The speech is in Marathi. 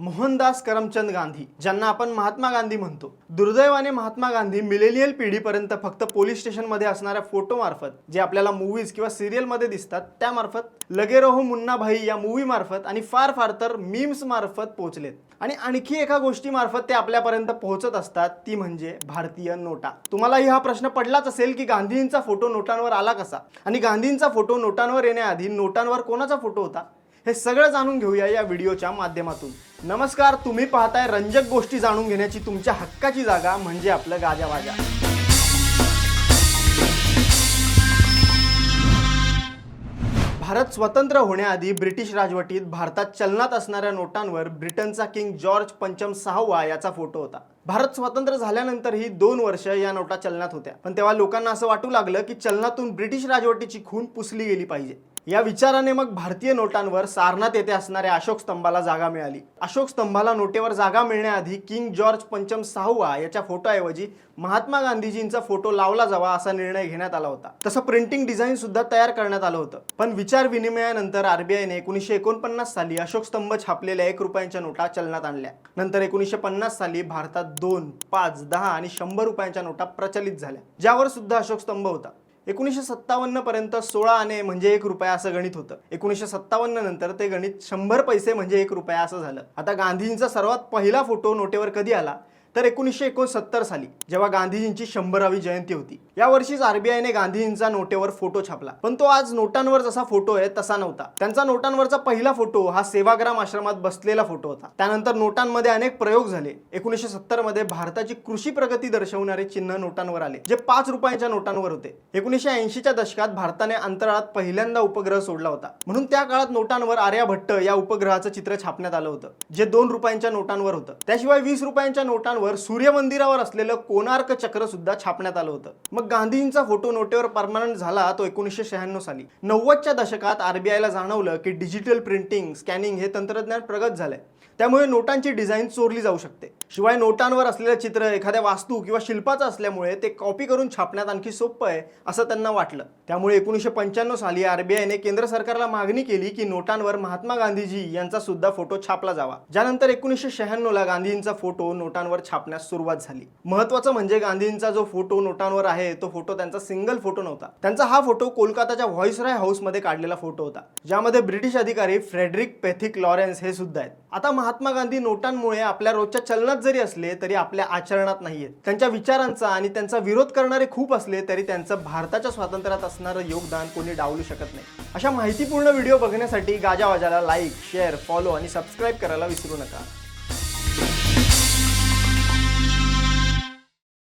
मोहनदास करमचंद गांधी ज्यांना आपण महात्मा गांधी म्हणतो. दुर्दैवाने महात्मा गांधी मिलेनियल पिढीपर्यंत फक्त पोलीस स्टेशनमध्ये असणाऱ्या फोटोमार्फत जे आपल्याला मूवीज किंवा सिरियलमध्ये दिसतात त्यामार्फत लगेरोहो मुन्ना भाई या मूवी मार्फत आणि फार फार तर मीम्स मार्फत पोहोचलेत. आणि आणखी एका गोष्टीमार्फत ते आपल्यापर्यंत पोहोचत असतात ती म्हणजे भारतीय नोटा. तुम्हालाही हा प्रश्न पडलाच असेल की गांधींचा फोटो नोटांवर आला कसा? आणि गांधींचा फोटो नोटांवर येण्याआधी नोटांवर कोणाचा फोटो होता? हे सगळं जाणून घेऊया या व्हिडिओच्या माध्यमातून. नमस्कार तुम्ही पाहताय रंजक गोष्टी जाणून घेण्याची तुमच्या हक्काची जागा म्हणजे आपलं गाजावाजा भारत स्वतंत्र होण्याआधी ब्रिटिश राजवटीत भारतात चलनात असणाऱ्या नोटांवर ब्रिटनचा किंग जॉर्ज पंचम सहावा याचा फोटो होता. भारत स्वतंत्र झाल्यानंतरही दोन वर्ष या नोटा चलनात होत्या. पण तेव्हा लोकांना असं वाटू लागलं की चलनातून ब्रिटिश राजवटीची खून पुसली गेली पाहिजे. या विचाराने मग भारतीय नोटांवर सारनाथ येथे असणाऱ्या अशोक स्तंभाला जागा मिळाली. अशोक स्तंभाला नोटेवर जागा मिळण्याआधी किंग जॉर्ज पंचम सहावा याच्या फोटोऐवजी महात्मा गांधीजींचा फोटो लावला जावा असा निर्णय घेण्यात आला होता. तसं प्रिंटिंग डिझाईन सुद्धा तयार करण्यात आलं होतं. पण विचार विनिमयानंतर आरबीआयने एकोणीसशे एकोणपन्नास साली अशोक स्तंभ छापलेल्या एक रुपयांच्या नोटा चलनात आणल्या. नंतर एकोणीसशे पन्नास साली भारतात दोन पाच दहा आणि शंभर रुपयांच्या नोटा प्रचलित झाल्या. ज्यावर सुद्धा अशोक स्तंभ होता. एकोणीसशे सत्तावन्न पर्यंत सोळा आणे म्हणजे एक रुपया असं गणित होतं. एकोणीसशे सत्तावन्न नंतर ते गणित शंभर पैसे म्हणजे एक रुपया असं झालं. आता गांधींचा सर्वात पहिला फोटो नोटेवर कधी आला? तर एकोणीसशे एकोणसत्तर साली जेव्हा गांधीजींची शंभरावी जयंती होती या वर्षीच आरबीआयने गांधीजींचा नोटेवर फोटो छापला. पण तो आज नोटांवर जसा फोटो आहे तसा नव्हता. त्यांचा नोटांवरचा पहिला फोटो हा सेवाग्राम आश्रमात बसलेला फोटो होता. त्यानंतर नोटांमध्ये अनेक प्रयोग झाले. एकोणीसशे सत्तरमध्ये भारताची कृषी प्रगती दर्शवणारे चिन्ह नोटांवर आले जे पाच रुपयांच्या नोटांवर होते. एकोणीसशे ऐंशीच्या दशकात भारताने अंतराळात पहिल्यांदा उपग्रह सोडला होता. म्हणून त्या काळात नोटांवर आर्याभट्ट या उपग्रहाचं चित्र छापण्यात आलं होतं जे दोन रुपयांच्या नोटांवर होतं. त्याशिवाय वीस रुपयांच्या नोटांवर सूर्य मंदिरावर असलेलं कोणार्क चक्र सुद्धा छापण्यात आलं होतं. मग गांधींचा फोटो नोटेवर परमानंट झाला तो एकोणीसशे शहाण्णव साली. नव्वदच्या दशकात आरबीआयला जाणवलं की डिजिटल प्रिंटिंग स्कॅनिंग हे तंत्रज्ञान प्रगत झालंय. त्यामुळे नोटांची डिझाईन चोरली जाऊ शकते. शिवाय नोटांवर असलेलं चित्र एखाद्या वास्तू किंवा शिल्पाचं असल्यामुळे ते कॉपी करून छापण्यात आणखी सोपं आहे असं त्यांना वाटलं. त्यामुळे एकोणीसशे पंच्याण्णव साली आरबीआयने केंद्र सरकारला मागणी केली की नोटांवर महात्मा गांधीजी यांचा सुद्धा फोटो छापला जावा. ज्यानंतर एकोणीसशे शहाण्णव ला गांधींचा फोटो नोटांवर छापण्यास सुरुवात झाली. महत्वाचं म्हणजे गांधींचा जो फोटो नोटांवर आहे तो फोटो त्यांचा सिंगल फोटो नव्हता. त्यांचा हा फोटो कोलकाताच्या व्हॉइसरॉय हाऊसमध्ये काढलेला फोटो होता. ज्यामध्ये ब्रिटिश अधिकारी फ्रेडरिक पेथिक लॉरेन्स हे सुद्धा आहेत. आता महात्मा गांधी नोटांमुळे आपल्या रोजच्या चलनात जरी असले तरी आपल्या आचरणात नाहीयेत. त्यांच्या विचारांचा आणि त्यांचा विरोध करणारे खूप असले तरी त्यांचं भारताच्या स्वातंत्र्यात असणारं योगदान कोणी डावलू शकत नाही. अशा माहितीपूर्ण व्हिडिओ बघण्यासाठी गाजावाजाला लाईक शेअर फॉलो आणि सबस्क्राईब करायला विसरू नका.